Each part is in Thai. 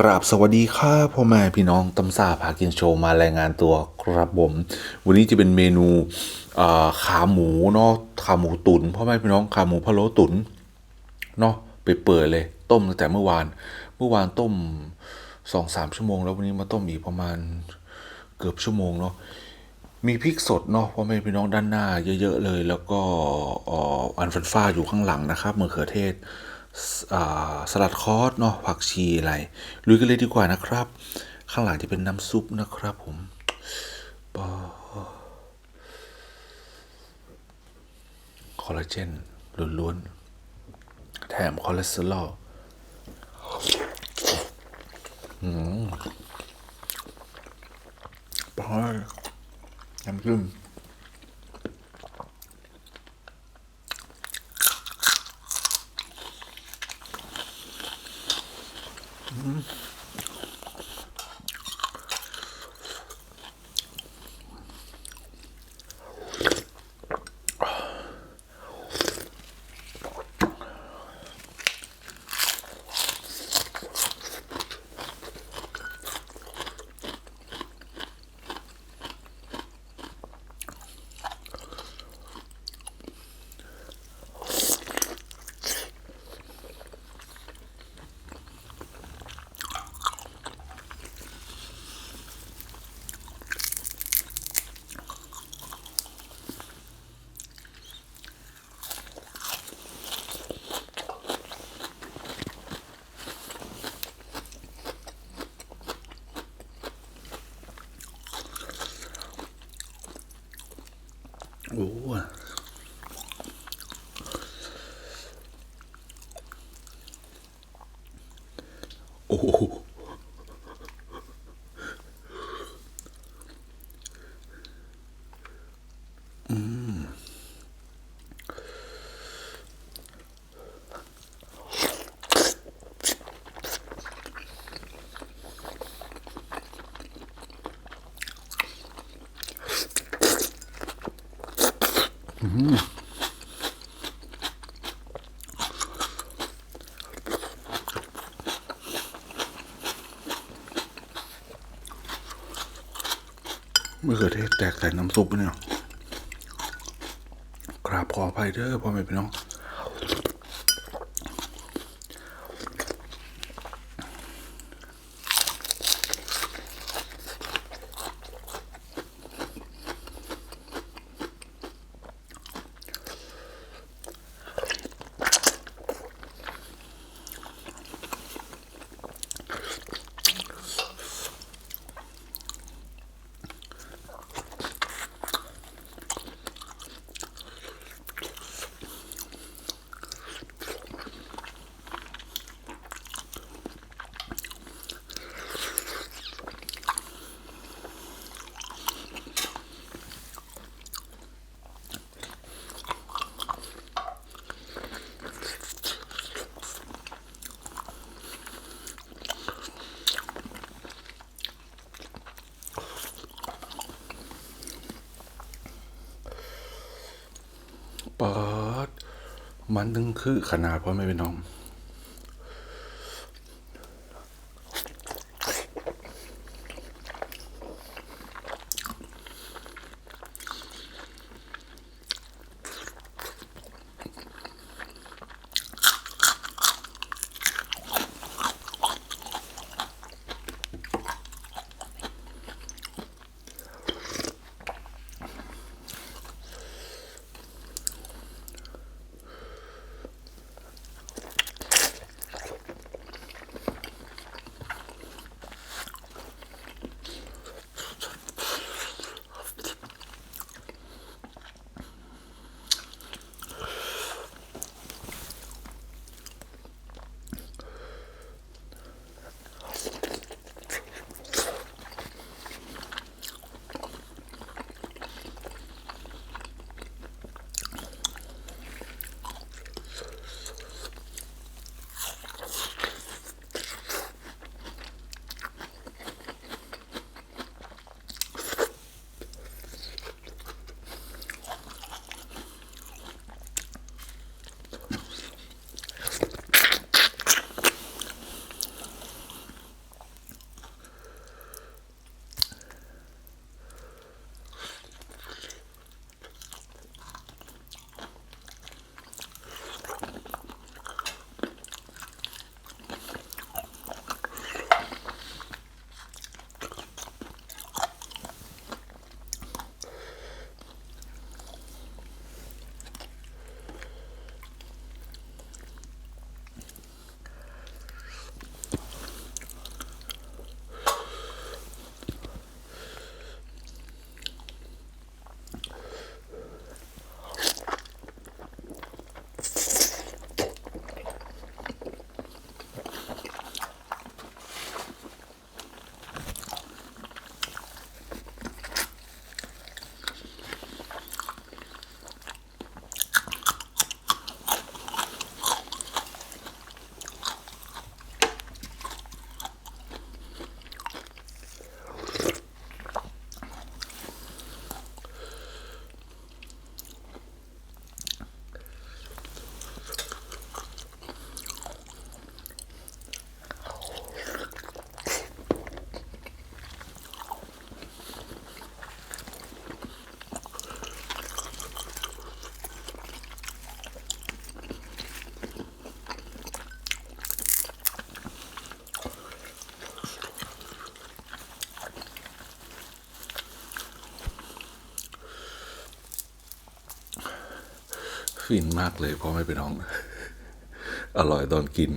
กราบสวัสดีครับพ่อแม่พี่น้องตำซาพากินโชว์มารายงานตัวครับผม วันนี้จะเป็นเมนูขาหมูเนาะขาหมูตุนพ่อแม่พี่น้องขาหมูพะโล้ตุนเนาะไปเปิดเลย ต้มตั้งแต่เมื่อวาน เมื่อวานต้มสองสามชั่วโมง แล้ววันนี้มาต้มอีกประมาณเกือบชั่วโมงเนาะมีพริกสดเนาะพ่อแม่พี่น้องด้านหน้า เยอะๆเลย แล้วก็อันฟันฟ้าอยู่ข้างหลังนะครับมะเขือเทศ สลัดคอสเนาะผักชีอะไรลุยกันเลยดีกว่านะครับ ข้างหลังจะเป็นน้ำซุปนะครับผมคอลลาเจนล้วนๆแถมคอเลสเตอรอลอืมปอน้ำจิ้ม โอ้โอ้โห มะเขือเทศแตกใส่น้ำซุปเนี่ยกราบขออภัยเด้อพ่อแม่พี่น้อง เปิด มันถึงคือขนาดพ่อแม่พี่น้อง ฟินมากเลยเพราะไม่เป็นน้อง อร่อยตอนกิน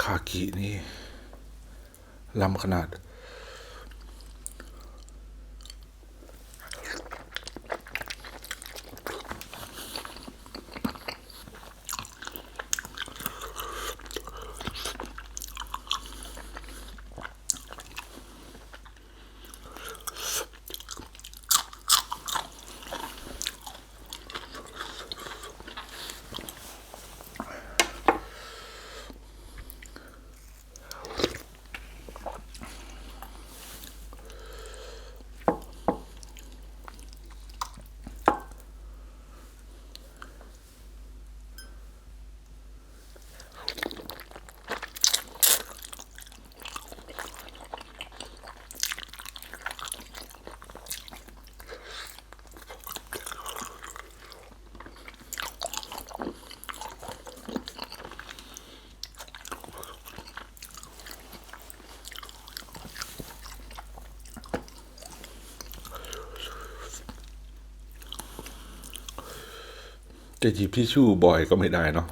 คากินี่ลำขนาด จะหยิบทิชชู่บ่อยก็ไม่ได้เนาะ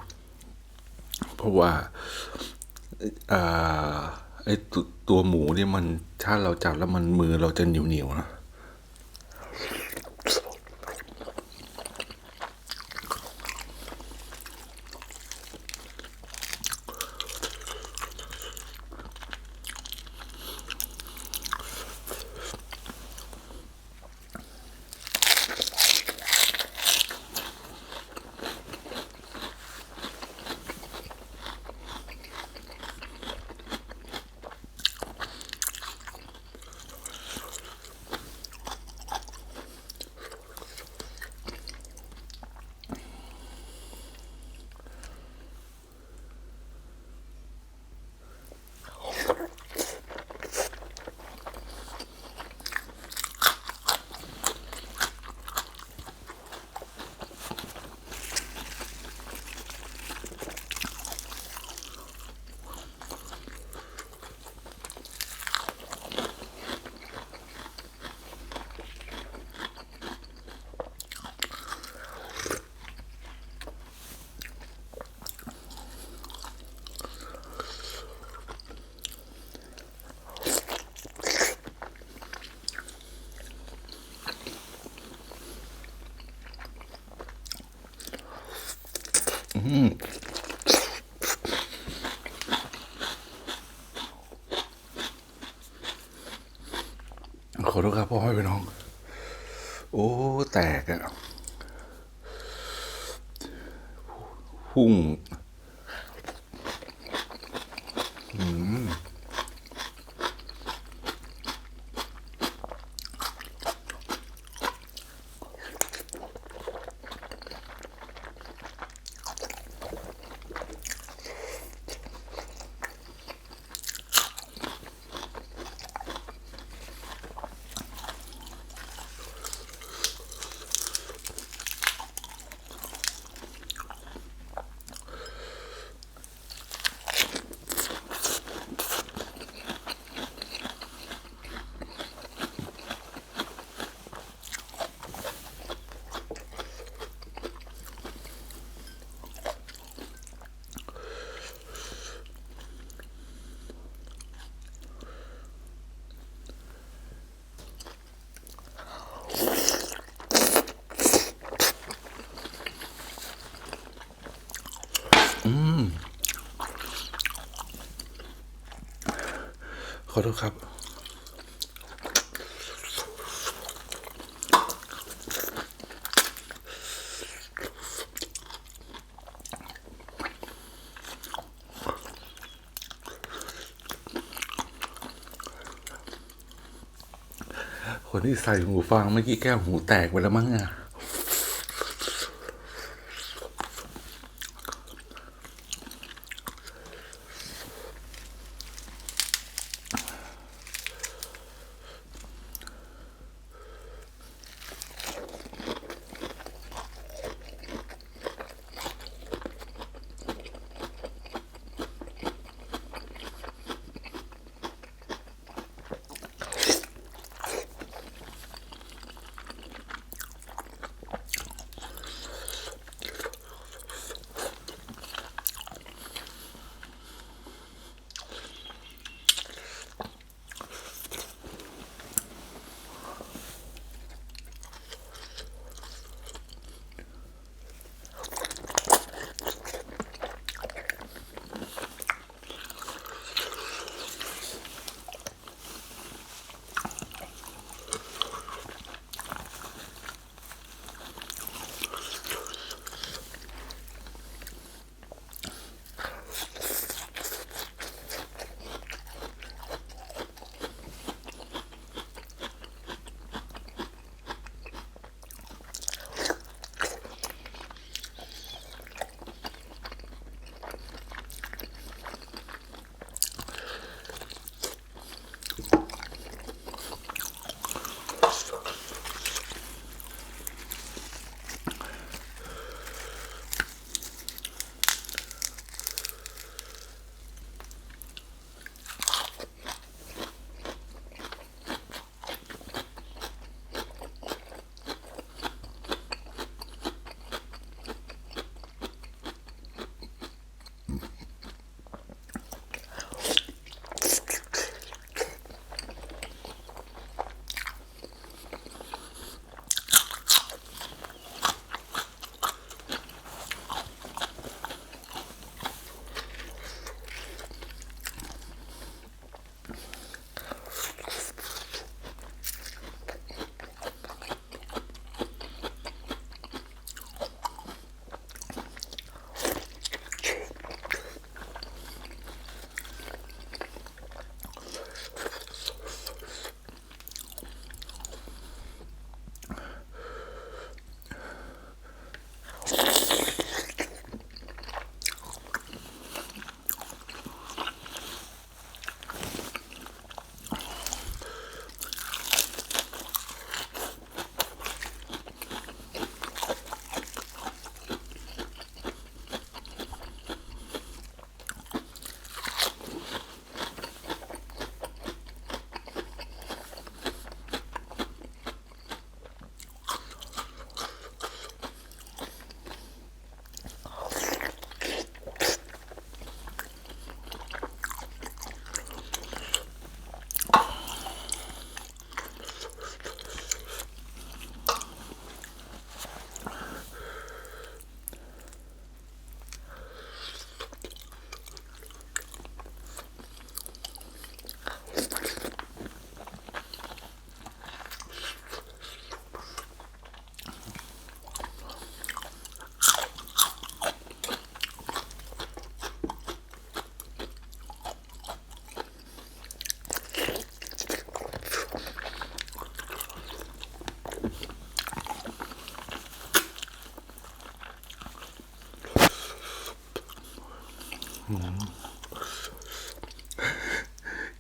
เพราะว่าอ่าไอตวตัวหมูเนี่ยมันถ้าเราจับแล้วมันมือเราจะเหนียวเหนียวๆนะ ขอโทษครับพ่อให้ไปน้อง โอ้ แตกอะพุ่ง โทษครับ คนที่ใส่หูฟังเมื่อกี้แก้วหูแตกไปแล้วมั้งอะ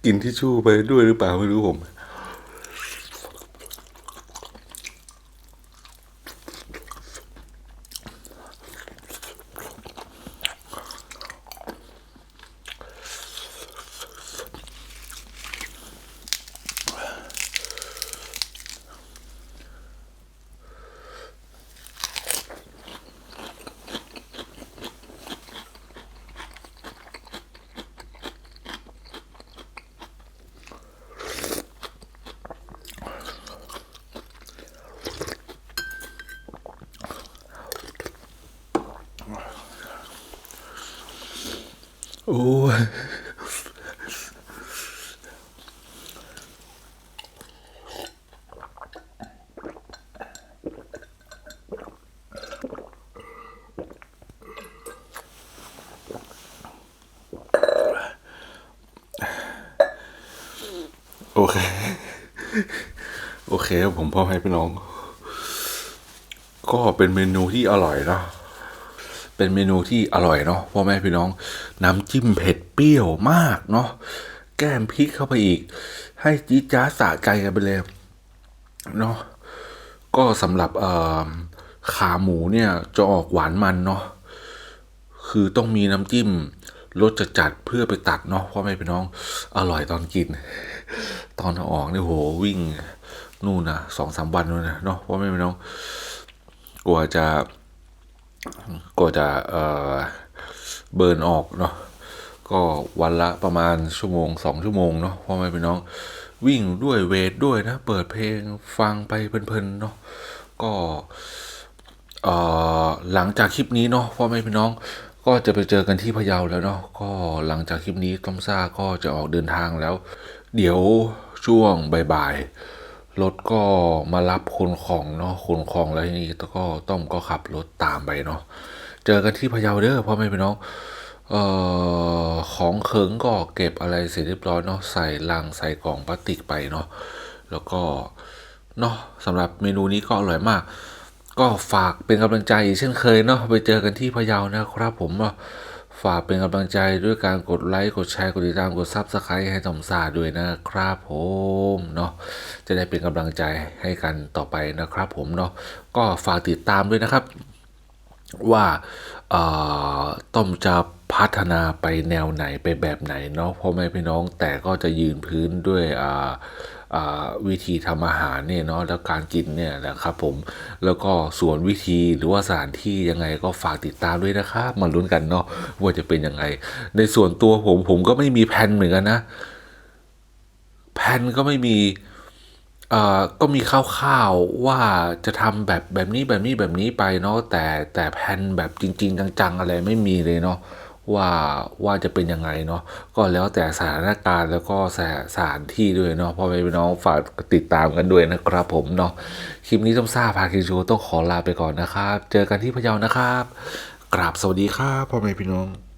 กินทิชชู่ไปด้วยหรือเปล่าไม่รู้ผม ยโอเค โอเคครัผมพ่อให้พี่น้อง ก็เป็นเมนูที่อร่อยเนาะเป็นเมนูที่อร่อยเนาะพ่อแม่พี่น้อง น้ำจิ้มเผ็ดเปรี้ยวมากเนาะแก้มพริกเข้าไปอีก ให้จีจ้าสะใจกันไปเลยเนาะก็สำหรับขาหมูเนี่ยจะออกหวานมันเนาะคือต้องมีน้ำจิ้มรสจัดจัดๆเพื่อไปตัดเนาะพ่อแม่พี่น้องอร่อยตอนกิน ตอนออกเนี่ยโหวิ่งนู่นนะสองสามวันนู่นนะเนาะพ่อแม่พี่น้องกว่าจะกว่าจะเอ่อ เบิร์นออกเนาะก็วันละประมาณชั่วโมงสองชั่วโมงเนาะพ่อแม่พี่น้องวิ่งด้วยเวทด้วยนะ เปิดเพลงฟังไปเพลินๆเนาะก็หลังจากคลิปนี้เนาะพ่อแม่พี่น้องก็จะไปเจอกันที่พะเยาแล้วเนาะก็หลังจากคลิปนี้ต้อมซ่าก็จะออกเดินทางแล้ว เดี๋ยวช่วงบ่ายๆรถก็มารับคนของเนาะคนของแล้วทีนี้ก็ต้อมก็ขับรถตามไปเนาะ เจอกันที่พะเยาเด้อพ่อแม่พี่น้องเอ่อของเคิงก็เก็บอะไรเสร็จเรียบร้อยเนาะใส่ลังใส่กล่องพลาสติกไปเนาะแล้วก็เนาะสำหรับเมนูนี้ก็อร่อยมาก ก็ฝากเป็นกำลังใจอีกเช่นเคยเนาะไปเจอกันที่พะเยานะครับผมเนาะฝากเป็นกำลังใจด้วยการกดไลค์ กดแชร์ กดติดตาม กดซับสไครต์ให้ตอมซาด้วยนะครับผมเนาะจะได้เป็นกำลังใจให้กันต่อไปนะครับผมเนาะก็ฝากติดตามด้วยนะครับ ว่าเอ่อต้อมจะพัฒนาไปแนวไหนไปแบบไหนเนาะพ่อแม่พี่น้องแต่ก็จะยืนพื้นด้วยอ่าอ่าวิธีทำอาหารเนี่ยเนาะแล้วการกินเนี่ยนะครับผมแล้วก็ส่วนวิธีหรือว่าสถานที่ยังไงก็ฝากติดตามด้วยนะครับมาลุ้นกันเนาะว่าจะเป็นยังไง ในส่วนตัวผมผมก็ไม่มีแผนเหมือนกันนะแผนก็ไม่มี ก็มีคร่าวๆว่าจะทำแบบแบบนี้แบบนี้แบบนี้ไปเนาะแต่แต่แผนแบบจริง ๆ จังๆ อะไรไม่มีเลยเนาะว่าว่าจะเป็นยังไงเนาะก็แล้วแต่สถานการณ์แล้วก็สถานที่ด้วยเนาะพ่อแม่พี่น้องฝากติดตามกันด้วยนะครับผมเนาะคลิปนี้ต้องทราบพาคินโชต้องขอลาไปก่อนนะครับ เจอกันที่พะเยานะครับกราบสวัสดีครับพ่อแม่พี่น้อง